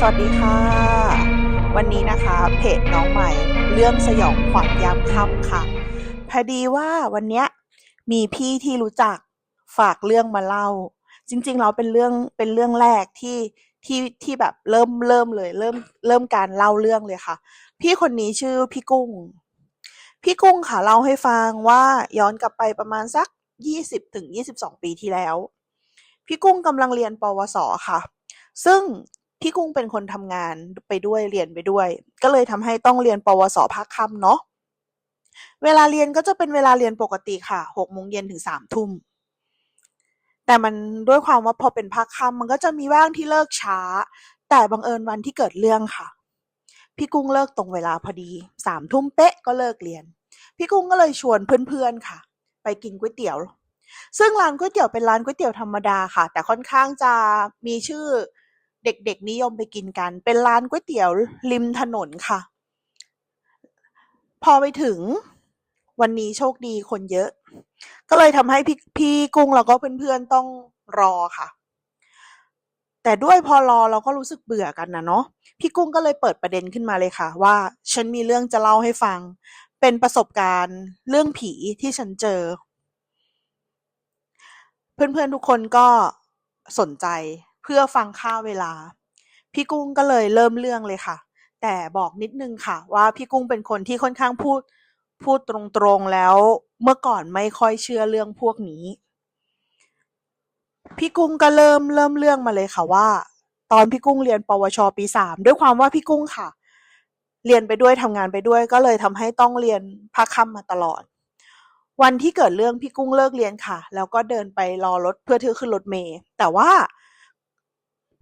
สวัสดีค่ะ วันนี้นะคะเพจน้องใหม่ เรื่องสยองขวัญยามค่ำค่ะ พอดีว่าวันเนี้ยมีพี่ที่รู้จักฝากเรื่องมาเล่า จริงๆเราเป็นเรื่องเป็นเรื่องแรกที่ที่ที่แบบเริ่มเริ่มเลย เริ่มเริ่มการเล่าเรื่องเลยค่ะ พี่คนนี้ชื่อพี่กุ้ง พี่กุ้งค่ะเล่าให้ฟังว่าย้อนกลับไปประมาณสักยี่สิบถึงยี่สิบสองปีที่แล้ว พี่กุ้งกำลังเรียนปวสค่ะ ซึ่ง พี่กุ้งเป็นคนทำงานไปด้วยเรียนไปด้วย ก็เลยทำให้ต้องเรียน ปวส ภาคค่ำเนาะเวลาเรียนก็จะเป็นเวลาเรียนปกติค่ะหกโมงเย็นถึงสามทุ่มแต่มันด้วยความว่าพอเป็นภาคค่ำมันก็จะมีบ้างที่เลิกช้า แต่บังเอิญวันที่เกิดเรื่องค่ะ พี่กุ้งเลิกตรงเวลาพอดีสามทุ่มเป๊ะก็เลิกเรียน พี่กุ้งก็เลยชวนเพื่อนๆค่ะ ไปกินก๋วยเตี๋ยว ซึ่งร้านก๋วยเตี๋ยวเป็นร้านก๋วยเตี๋ยวธรรมดาค่ะ แต่ค่อนข้างจะมีชื่อ เด็กๆนิยมไปกินกัน เป็นร้านก๋วยเตี๋ยวริมถนนค่ะ พอไปถึงวันนี้โชคดีคนเยอะ ก็เลยทำให้พี่พี่กุ้งแล้วก็เพื่อนๆต้องรอค่ะ แต่ด้วยพอรอเราก็รู้สึกเบื่อกันนะเนาะพี่กุ้งก็เลยเปิดประเด็นขึ้นมาเลยค่ะ ว่าฉันมีเรื่องจะเล่าให้ฟัง เป็นประสบการณ์เรื่องผีที่ฉันเจอ เพื่อนๆทุกคนก็สนใจ เพื่อฟังค่าเวลา พี่กุ้งก็เลยเริ่มเรื่องเลยค่ะ แต่บอกนิดนึงค่ะ ว่าพี่กุ้งเป็นคนที่ค่อนข้างพูดพูดตรงๆแล้วเมื่อก่อนไม่ค่อยเชื่อเรื่องพวกนี้ พี่กุ้งก็เริ่มเริ่มเรื่องมาเลยค่ะว่า ตอนพี่กุ้งเรียนปวชปีสามด้วยความว่าพี่กุ้งค่ะ เรียนไปด้วยทำงานไปด้วย ก็เลยทำให้ต้องเรียนภาคค่ำมาตลอด วันที่เกิดเรื่องพี่กุ้งเลิกเรียนค่ะ แล้วก็เดินไปรอรถเพื่อที่ขึ้นรถเมล์แต่ว่า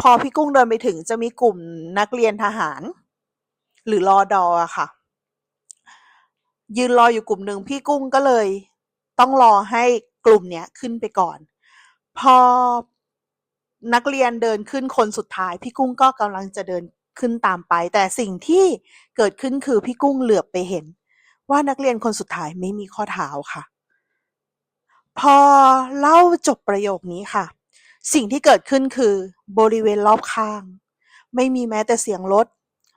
พอพี่กุ้งเดินไปถึงจะมีกลุ่มนักเรียนทหาร หรือรอดออะค่ะ ยืนรออยู่กลุ่มหนึ่งพี่กุ้งก็เลย ต้องรอให้กลุ่มเนี้ยขึ้นไปก่อน พอนักเรียนเดินขึ้นคนสุดท้าย พี่กุ้งก็กำลังจะเดินขึ้นตามไป แต่สิ่งที่เกิดขึ้นคือพี่กุ้งเหลือบไปเห็น ว่านักเรียนคนสุดท้ายไม่มีข้อเท้าค่ะ พอเล่าจบประโยคนี้ค่ะ สิ่งที่เกิดขึ้นคือบริเวณรอบข้าง ไม่มีแม้แต่เสียงรถ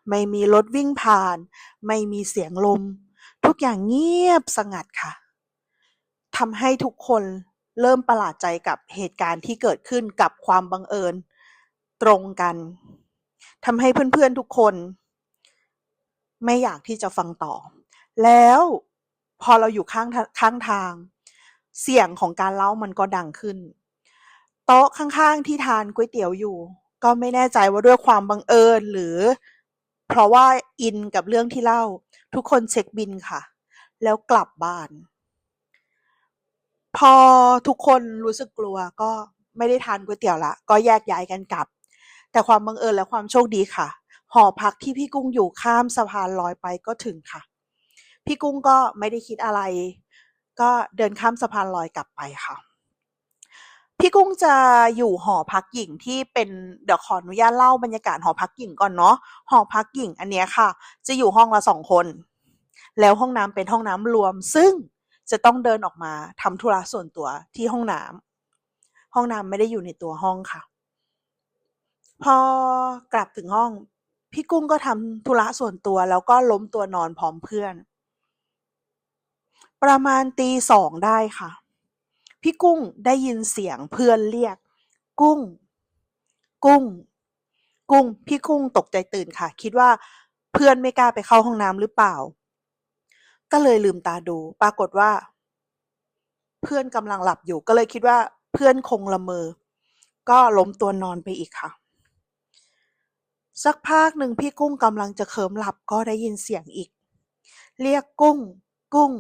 ไม่มีรถวิ่งผ่าน ไม่มีเสียงลม ทุกอย่างเงียบสงัดค่ะทำให้ทุกคนเริ่มประหลาดใจกับเหตุการณ์ที่เกิดขึ้นกับความบังเอิญตรงกันทำให้เพื่อนๆทุกคน ไม่อยากที่จะฟังต่อ แล้วพอเราอยู่ข้างข้างทาง เสียงของการเล่ามันก็ดังขึ้น โต๊ะข้างๆ ที่ทานก๋วยเตี๋ยวอยู่ ก็ไม่แน่ใจว่าด้วยความบังเอิญหรือ เพราะว่าอินกับเรื่องที่เล่า ทุกคนเช็คบินค่ะ แล้วกลับบ้าน พอทุกคนรู้สึกกลัวก็ไม่ได้ทานก๋วยเตี๋ยวละ ก็แยกย้ายกันกลับ แต่ความบังเอิญและความโชคดีค่ะ หอพักที่พี่กุ้งอยู่ข้ามสะพานลอยไปก็ถึงค่ะ พี่กุ้งก็ไม่ได้คิดอะไร ก็เดินข้ามสะพานลอยกลับไปค่ะ พี่กุ้งจะอยู่หอพักหญิงที่เป็นเดี๋ยวขออนุญาตเล่าบรรยากาศหอพักหญิงก่อนเนาะหอพักหญิงอันเนี้ยค่ะ จะอยู่ห้องละสองคน แล้วห้องน้ำเป็นห้องน้ำรวม ซึ่งจะต้องเดินออกมาทำธุระส่วนตัวที่ห้องน้ำห้องน้ำไม่ได้อยู่ในตัวห้องค่ะ พอกลับถึงห้อง พี่กุ้งก็ทำธุระส่วนตัวแล้วก็ล้มตัวนอนพร้อมเพื่อน ประมาณตีสองได้ค่ะ พี่กุ้งได้ยินเสียงเพื่อนเรียก กุ้ง กุ้ง กุ้ง พี่กุ้งตกใจตื่นค่ะ คิดว่าเพื่อนไม่กล้าไปเข้าห้องน้ำหรือเปล่า ก็เลยลืมตาดู ปรากฏว่า เพื่อนกำลังหลับอยู่ ก็เลยคิดว่าเพื่อนคงละเมอ ก็ล้มตัวนอนไปอีกค่ะ สักพักหนึ่งพี่กุ้งกำลังจะเคิมหลับก็ได้ยินเสียงอีก เรียกกุ้ง กุ้ง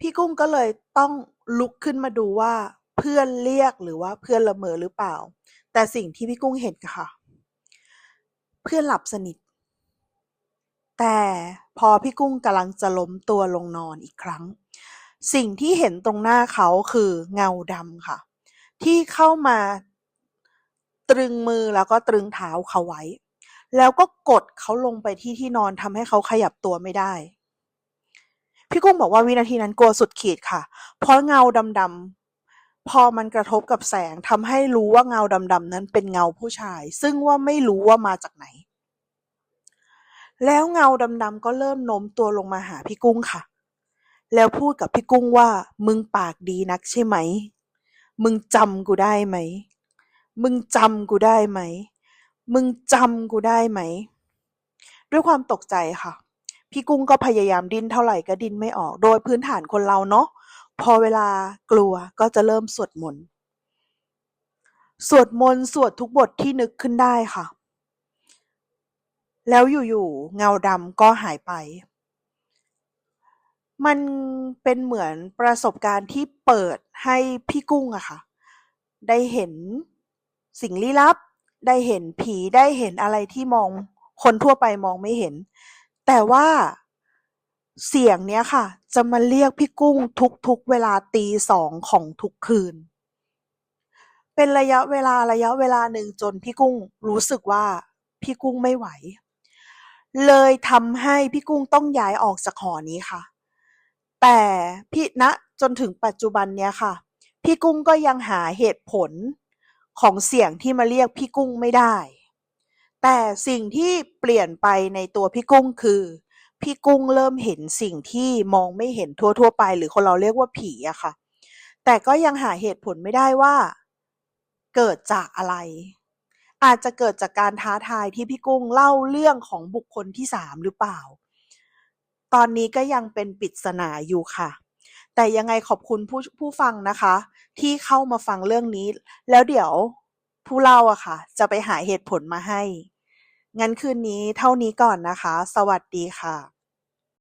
พี่กุ้งก็เลยต้อง ลุกขึ้นมาดูว่าเพื่อนเรียกหรือว่าเพื่อนละเมอหรือเปล่า แต่สิ่งที่พี่กุ้งเห็นค่ะ เพื่อนหลับสนิท แต่พอพี่กุ้งกำลังจะล้มตัวลงนอนอีกครั้ง สิ่งที่เห็นตรงหน้าเขาคือเงาดำค่ะ ที่เข้ามาตรึงมือแล้วก็ตรึงเท้าเขาไว้ แล้วก็กดเขาลงไปที่ที่นอนทำให้เขาขยับตัวไม่ได้ พี่กุ้งบอกว่าวินาทีนั้นกลัวสุดขีดค่ะ เพราะเงาดำๆพอมันกระทบกับแสงทำให้รู้ว่าเงาดำๆนั้นเป็นเงาผู้ชาย ซึ่งว่าไม่รู้ว่ามาจากไหน แล้วเงาดำๆก็เริ่มโน้มตัวลงมาหาพี่กุ้งค่ะ แล้วพูดกับพี่กุ้งว่า มึงปากดีนักใช่ไหม มึงจำกูได้ไหม มึงจำกูได้ไหม มึงจำกูได้ไหม ด้วยความตกใจค่ะ พี่กุ้งก็พยายามดิ้นเท่าไหร่ก็ดิ้นไม่ออก โดยพื้นฐานคนเราเนาะพอเวลากลัวก็จะเริ่มสวดมนต์สวดมนต์สวดทุกบทที่นึกขึ้นได้ค่ะ แล้วอยู่ๆเงาดำก็หายไป มันเป็นเหมือนประสบการณ์ที่เปิดให้พี่กุ้งอะค่ะ ได้เห็นสิ่งลี้ลับ ได้เห็นผีได้เห็นอะไรที่มองคนทั่วไปมองไม่เห็น แต่ว่าเสียงเนี้ยค่ะ จะมาเรียกพี่กุ้งทุกๆ เวลาตีสองของทุกคืน เป็นระยะเวลาระยะเวลาหนึ่งจนพี่กุ้งรู้สึกว่าพี่กุ้งไม่ไหว เลยทำให้พี่กุ้งต้องย้ายออกจากหอนี้ค่ะ แต่พี่ณจนถึงปัจจุบันเนี้ยค่ะ พี่กุ้งก็ยังหาเหตุผลของเสียงที่มาเรียกพี่กุ้งไม่ได้ แต่สิ่งที่เปลี่ยนไปในตัวพี่กุ้งคือ พี่กุ้งเริ่มเห็นสิ่งที่มองไม่เห็นทั่ว ๆ ไป หรือคนเราเรียกว่าผีอะค่ะ แต่ก็ยังหาเหตุผลไม่ได้ว่า เกิดจากอะไร อาจจะเกิดจากการท้าทายที่พี่กุ้งเล่าเรื่องของบุคคลที่สามหรือเปล่า ตอนนี้ก็ยังเป็นปริศนาอยู่ค่ะแต่ยังไงขอบคุณผู้ผู้ฟังนะคะ ที่เข้ามาฟังเรื่องนี้ แล้วเดี๋ยวผู้เล่าอะค่ะ จะไปหาเหตุผลมาให้ งั้นคืนนี้เท่านี้ก่อนนะคะ สวัสดีค่ะ